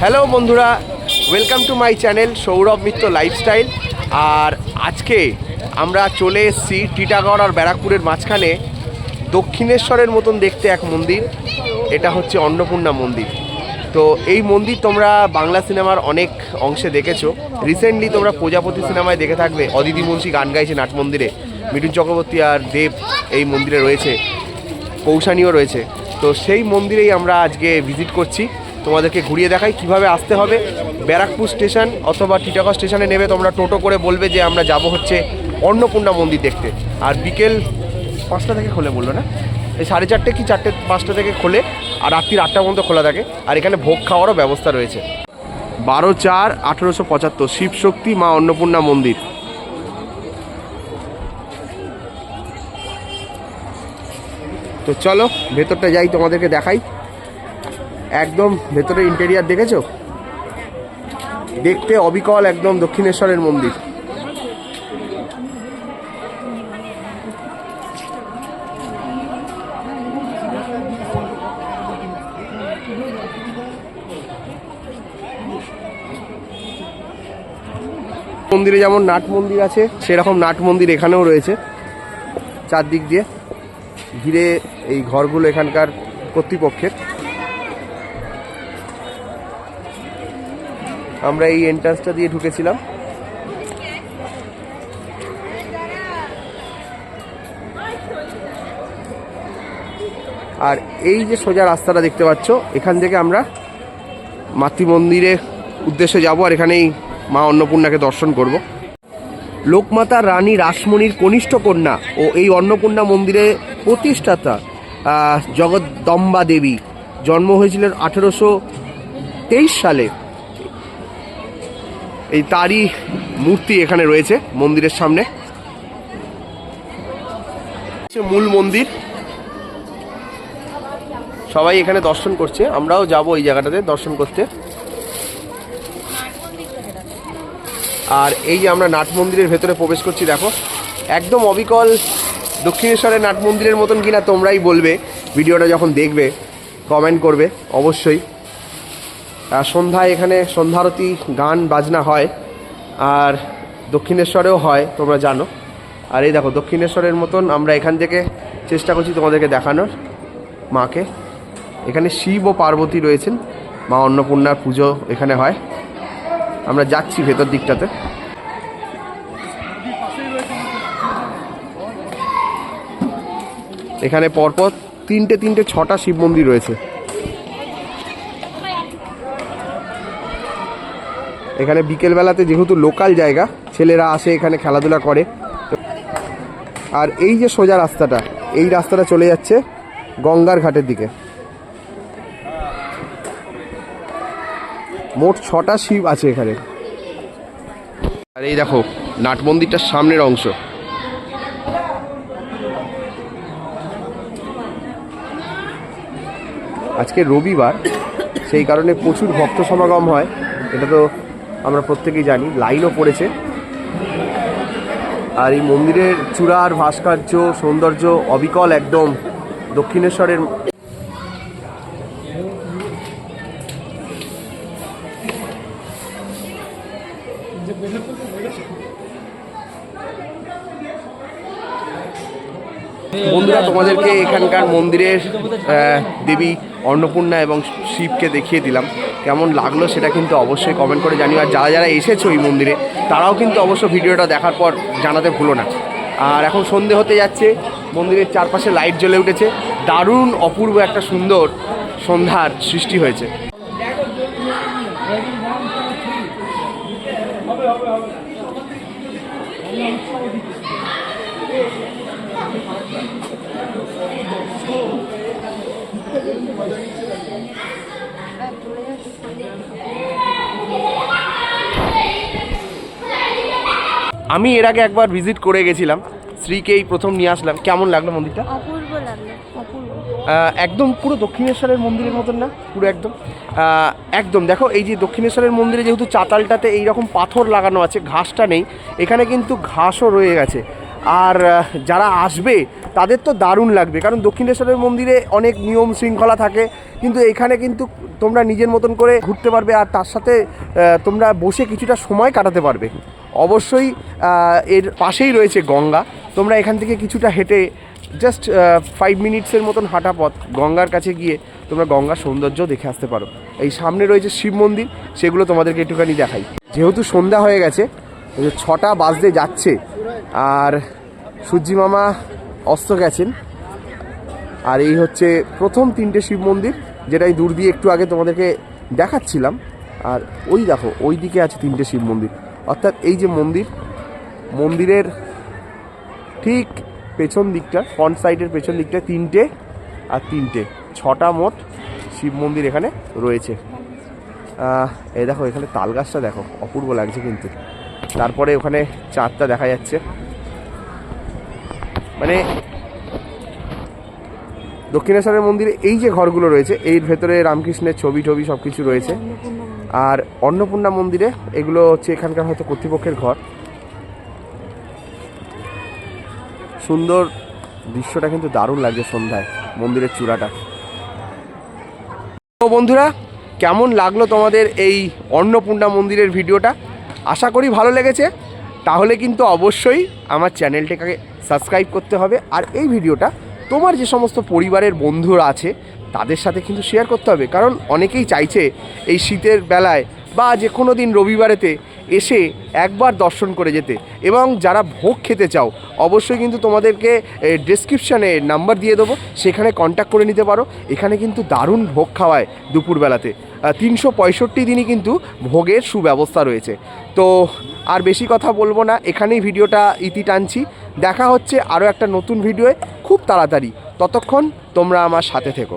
Hello বন্ধুরা welcome to my channel Sourav Mitra lifestyle আর আজকে আমরা চলে এসেছি টিটাগড় আর ব্যারাকপুরের মাঝখানে দক্ষিণেশ্বরের মতন দেখতে এক মন্দির। এটা হচ্ছে অন্নপূর্ণা মন্দির। তো এই মন্দির তোমরা বাংলা সিনেমার অনেক অংশে দেখেছ। রিসেন্টলি তোমরা প্রজাপতি সিনেমায় দেখে থাকবে। অদিতি মুন্সি গান গাইছে নাট মন্দিরে। মিঠুন চক্রবর্তী আর দেব এই মন্দিরে রয়েছে। কৌশানীও রয়েছে। তো সেই মন্দিরেই আমরা আজকে ভিজিট করছি। তোমাদেরকে ঘুরিয়ে দেখাই কীভাবে আসতে হবে। ব্যারাকপুর স্টেশন অথবা টিটাগড় স্টেশনে নেবে, তোমরা টোটো করে বলবে যে আমরা যাব হচ্ছে অন্নপূর্ণা মন্দির দেখতে। আর বিকেল পাঁচটা থেকে খোলে বলল না? এই সাড়ে চারটে কি চারটে পাঁচটা থেকে খোলে? আর রাত্রির আটটা পর্যন্ত খোলা থাকে। আর এখানে ভোগ খাওয়ারও ব্যবস্থা রয়েছে। বারো চার আঠেরোশো পঁচাত্তর শিবশক্তি মা অন্নপূর্ণা মন্দির। তো চলো, ভেতরটা যাই তোমাদেরকে দেখাই। একদম ভেতরে ইন্টেরিয়ার দেখেছ? দেখতে অবিকল একদম দক্ষিণেশ্বরের মন্দির। মন্দিরে যেমন নাট মন্দির আছে, সেরকম নাট মন্দির এখানেও রয়েছে, চারদিক দিয়ে। ঘিরে এই ঘরগুলো এখানকার কর্তৃপক্ষের। আমরা এই এন্ট্রান্সটা দিয়ে ঢুকেছিলাম। আর এই যে সোজা রাস্তাটা দেখতে পাচ্ছ, এখান থেকে আমরা মাতৃ মন্দিরের উদ্দেশ্যে যাব আর এখানেই মা অন্নপূর্ণাকে দর্শন করব। লোকমাতা রানী রাসমণির কনিষ্ঠ কন্যা ও এই অন্নপূর্ণা মন্দিরে প্রতিষ্ঠাতা জগদ্দম্বা দেবী জন্ম হয়েছিলেন আঠেরোশো তেইশ সালে। এই তারই মূর্তি এখানে রয়েছে, মন্দিরের সামনে। মূল মন্দির। সবাই এখানে দর্শন করছে। আমরাও যাব এই জায়গাটাতে দর্শন করতে। আর এই যে আমরা নাট মন্দিরের ভেতরে প্রবেশ করছি, দেখো, একদম অবিকল দক্ষিণেশ্বরের নাট মন্দিরের মতন কিনা তোমরাই বলবে। ভিডিওটা যখন দেখবে কমেন্ট করবে, অবশ্যই। সন্ধ্যায় এখানে সন্ধ্যারতি গান বাজনা হয়, আর দক্ষিণেশ্বরেও হয়, তোমরা জানো। আর এই দেখো, দক্ষিণেশ্বরের মতন আমরা এখান থেকে চেষ্টা করছি তোমাদেরকে দেখানোর, মাকে। এখানে শিব ও পার্বতী রয়েছেন, মা অন্নপূর্ণার পুজো এখানে হয়। আমরা যাচ্ছি ভেতর দিকটাতে। এখানে পরপর তিনটে তিনটে, ছটা শিব মন্দির রয়েছে। এখানে বিকেলবেলাতে যেহেতু লোকাল জায়গা, ছেলেরা আসে এখানে খেলাধুলা করে। আর এই যে সোজা রাস্তাটা, এই রাস্তাটা চলে যাচ্ছে গঙ্গার ঘাটের দিকে। মোট ছটা শিব আছে এখানে। আর এই দেখো নাট মন্দিরটার সামনের অংশ। আজকে রবিবার, সেই কারণে প্রচুর ভক্ত সমাগম হয়। এটা তো আমরা প্রত্যেকেই জানি লাইনও পড়েছে। আর এই মন্দিরের চূড়ার ভাস্কর্য সৌন্দর্য অবিকল একদম। দক্ষিণেশ্বরের বন্ধুরা, তোমাদেরকে এখানকার মন্দিরের দেবী অন্নপূর্ণা এবং শিবকে দেখিয়ে দিলাম। কেমন লাগল সেটা কিন্তু অবশ্যই কমেন্ট করে জানিও। আর যারা যারা এসেছ এই মন্দিরে, তারাও কিন্তু অবশ্য ভিডিওটা দেখার পর জানাতে ভুলো না। আর এখন সন্ধে হতে যাচ্ছে, মন্দিরের চারপাশে লাইট জ্বলে উঠেছে। দারুণ, অপূর্ব একটা সুন্দর সন্ধ্যার সৃষ্টি হয়েছে। আমি এর আগে একবার ভিজিট করে গেছিলাম। শ্রীকে এই প্রথম নিয়ে আসলাম। কেমন লাগল মন্দিরটা? অপূর্ব লাগল অপূর্ব। একদম পুরো দক্ষিণেশ্বরের মন্দিরের মতন না? পুরো একদম। একদম। দেখো এই যে দক্ষিণেশ্বরের মন্দিরে যেহেতু চাতালটাতে এই রকম পাথর লাগানো আছে ঘাসটা নেই এখানে কিন্তু ঘাসও রয়ে গেছে। আর যারা আসবে, তাদের তো দারুণ লাগবে। কারণ দক্ষিণেশ্বরের মন্দিরে অনেক নিয়ম শৃঙ্খলা থাকে, কিন্তু এখানে কিন্তু তোমরা নিজের মতন করে ঘুরতে পারবে আর তার সাথে তোমরা বসে কিছুটা সময় কাটাতে পারবে। অবশ্যই এর পাশেই রয়েছে গঙ্গা। তোমরা এখান থেকে কিছুটা হেঁটে জাস্ট ফাইভ মিনিটসের মতন হাঁটা পথ গঙ্গার কাছে গিয়ে তোমরা গঙ্গার সৌন্দর্য দেখে আসতে পারো। এই সামনে রয়েছে শিব মন্দির, সেগুলো তোমাদেরকে একটুখানি দেখাই। যেহেতু সন্ধ্যা হয়ে গেছে ছটা বাজতে যাচ্ছে আর সূর্যি মামা অস্ত গেছেন। আর এই হচ্ছে প্রথম তিনটে শিব মন্দির, যেটাই দূর দিয়ে একটু আগে তোমাদেরকে দেখাচ্ছিলাম। আর ওই দেখো, ওই দিকে আছে তিনটে শিব মন্দির। অর্থাৎ এই যে মন্দির, মন্দিরের ঠিক পেছন দিকটা ফ্রন্ট সাইডের পেছন দিকটা তিনটে আর তিনটে। ছটা মোট শিব মন্দির এখানে রয়েছে। এই দেখো, এখানে তাল গাছটা দেখো, অপূর্ব লাগছে কিন্তু। তারপরে ওখানে চাঁদটা দেখা যাচ্ছে। মানে দক্ষিণেশ্বরের মন্দিরে এই যে ঘরগুলো রয়েছে, এর ভেতরে রামকৃষ্ণের ছবি টবি সব কিছু রয়েছে। আর অন্নপূর্ণা মন্দিরে এগুলো হচ্ছে এখানকার হয়তো কর্তৃপক্ষের ঘর। সুন্দর দৃশ্যটা কিন্তু দারুণ লাগছে সন্ধ্যায়, মন্দিরের চূড়াটা। তো বন্ধুরা, কেমন লাগল তোমাদের এই অন্নপূর্ণা মন্দিরের ভিডিওটা? আশা করি ভালো লেগেছে। তাহলে কিন্তু অবশ্যই আমার চ্যানেলটাকে সাবস্ক্রাইব করতে হবে আর এই ভিডিওটা তোমার যে সমস্ত পরিবারের বন্ধুরা আছে, তাদের সাথে কিন্তু শেয়ার করতে হবে। কারণ অনেকেই চাইছে এই শীতের বেলায় বা যে কোনো দিন রবিবারেতে এসে একবার দর্শন করে যেতে। এবং যারা ভোগ খেতে চাও, অবশ্যই কিন্তু তোমাদেরকে ডেসক্রিপশানে নাম্বার দিয়ে দেবো। সেখানে কন্ট্যাক্ট করে নিতে পারো। এখানে কিন্তু দারুণ ভোগ খাওয়ায় দুপুরবেলাতে। তিনশো পঁয়ষট্টি দিনই কিন্তু ভোগের সুব্যবস্থা রয়েছে। তো আর বেশি কথা বলব না, এখানেই ভিডিওটা ইতি টানছি। দেখা হচ্ছে আরও একটা নতুন ভিডিওয়ে খুব তাড়াতাড়ি। ততক্ষণ তোমরা আমার সাথে থেকো।